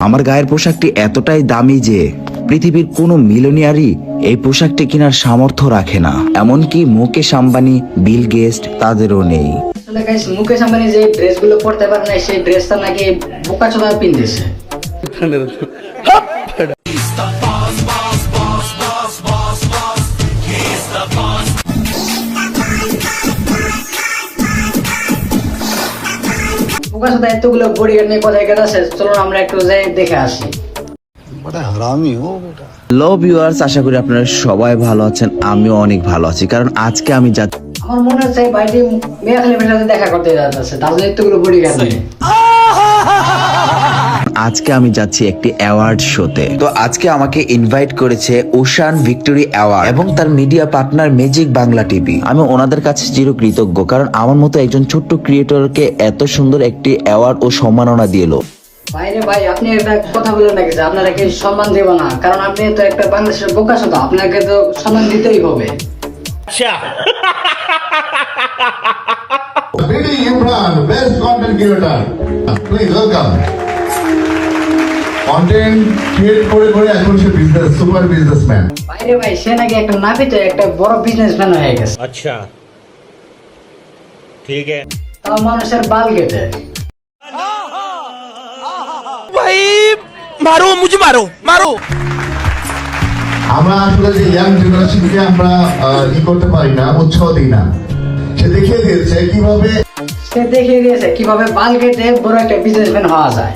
আমার গায়ের পোশাকটি এতটাই দামি যে পৃথিবীর কোনো মিলনিয়ারই এই পোশাকটি কেনার সামর্থ্য রাখে না। এমনকি মুকেশ আম্বানি বিল গেস্ট তাদেরও নেই। মুকেশ আম্বানি যে ড্রেসগুলো পরতে পারে না সেই ড্রেসটা নাকি বোকা পিনতেছে ওখানে সাথে এতগুলো নিয়ে আমরা একটু যাই দেখে আসি। আশা করি সবাই ভালো আছেন আমিও অনেক ভালো আছি কারণ আজকে আমি যাচ্ছি আমার মনে হচ্ছে দেখা করতে যাচ্ছে আজকে আমি যাচ্ছি একটি অ্যাওয়ার্ড শোতে। তো আজকে আমাকে ইনভাইট করেছে ওশান ভিক্টোরি অ্যাওয়ার্ড এবং তার media partner magic Bangla TV আমি ওনাদের কাছে চিরকৃতজ্ঞ কারণ আমার মতো একজন ছোট্ট ক্রিয়েটরকে এত সুন্দর একটি অ্যাওয়ার্ড ও সম্মাননা দিয়েলো ভাইরে ভাই আপনি একটা কথা বলেন নাকি যে আপনারা সম্মান দেব না কারণ আপনি তো একটা বাংলাদেশের বোকা আপনাকে তো সম্মান দিতেই হবে। welcome. করে করে এখন সে বিজনেস সুপার বিজনেসম্যান ভাই সে নাকি একটা একটা বড় বিজনেসম্যান হয়ে গেছে। আচ্ছা। ঠিক আছে। মানুষের বাল ভাই মারো মারো মারো। আমরা আসলে যে ইয়াং জেনারেশনকে আমরা ই করতে পারি না উৎসাহ দিই না। সে দেখিয়ে দিয়েছে কীভাবে সে দেখিয়ে দিয়েছে কীভাবে বাল কেটে বড় একটা বিজনেসম্যান হওয়া যায়।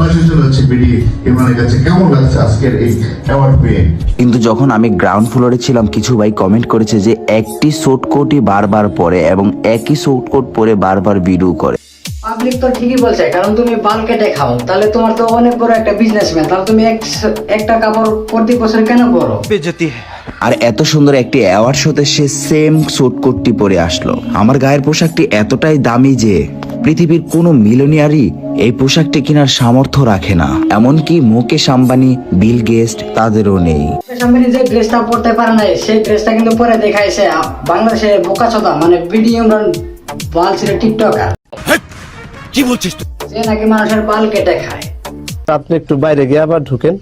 সরাসরি চলে বিডি ইমরানের কাছে। কেমন লাগছে আজকের এই অ্যাওয়ার্ড পেয়ে? কিন্তু যখন আমি গ্রাউন্ড ফ্লোরে ছিলাম কিছু ভাই কমেন্ট করেছে যে একটি শর্ট কোটই বারবার পরে এবং একই শর্ট কোট পরে বারবার ভিডিও করে। পাবলিক তো ঠিকই বলছে কারণ তুমি বাল কেটে খাও। তাহলে তোমার তো অনেক বড় একটা বিজনেসম্যান তাহলে তুমি এক একটা কাপড় প্রতি বছর কেন পরো? আর এত সুন্দর একটি অ্যাওয়ার্ড শোতে সে সেম কোটটি পরে আসলো। আমার গায়ের পোশাকটি এতটাই দামি যে পৃথিবীর কোনো মিলনিয়ারই এই পোশাকটি কেনার সামর্থ্য রাখে না। এমনকি মুকেশ আম্বানি বিল গেস্ট তাদেরও নেই। সামনে যে ড্রেসটা পরতে পারে নাই সেই ড্রেসটা কিন্তু পরে দেখাইছে বাংলাদেশের বোকা মানে বিডি বাল ছিল টিকটকার। কি বলছিস যে নাকি মানুষের বাল কেটে খায়। আপনি একটু বাইরে গিয়ে আবার ঢুকেন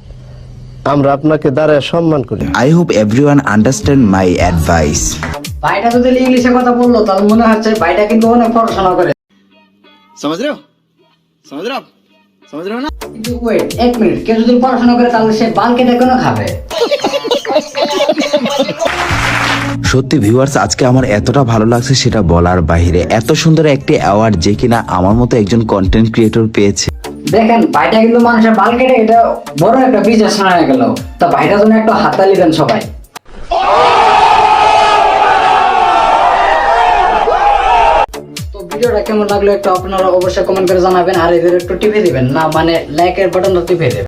আমরা আপনাকে দাঁড়ায় সম্মান করি। I hope everyone understand my advice ভাইটা যদি ইংলিশে কথা বলল তাহলে মনে হচ্ছে ভাইটা কিন্তু অনেক পড়াশোনা করে। समझ रहे हो समझ रहे हो आप समझ रहे हो ना কিন্তু ওয়েট এক মিনিট কেউ যদি পড়াশোনা করে তাহলে সে বাল কেটে কেন খাবে সত্যি ভিউয়ার্স আজকে আমার এতটা ভালো লাগছে সেটা বলার বাইরে এত সুন্দর একটি অ্যাওয়ার্ড যে কিনা আমার মতো একজন কন্টেন্ট ক্রিয়েটর পেয়েছে দেখেন ভাইটা কিন্তু মানুষের বাল কেটে এটা বড় একটা বিজনেস হয়ে গেল তা ভাইটা জন্য একটু হাততালি দেন সবাই ভিডিওটা কেমন লাগল একটু আপনারা অবশ্যই কমেন্ট করে জানাবেন আর এদের একটু টিপে দিবেন। না মানে লাইকের বাটনটা টিপে দেবেন।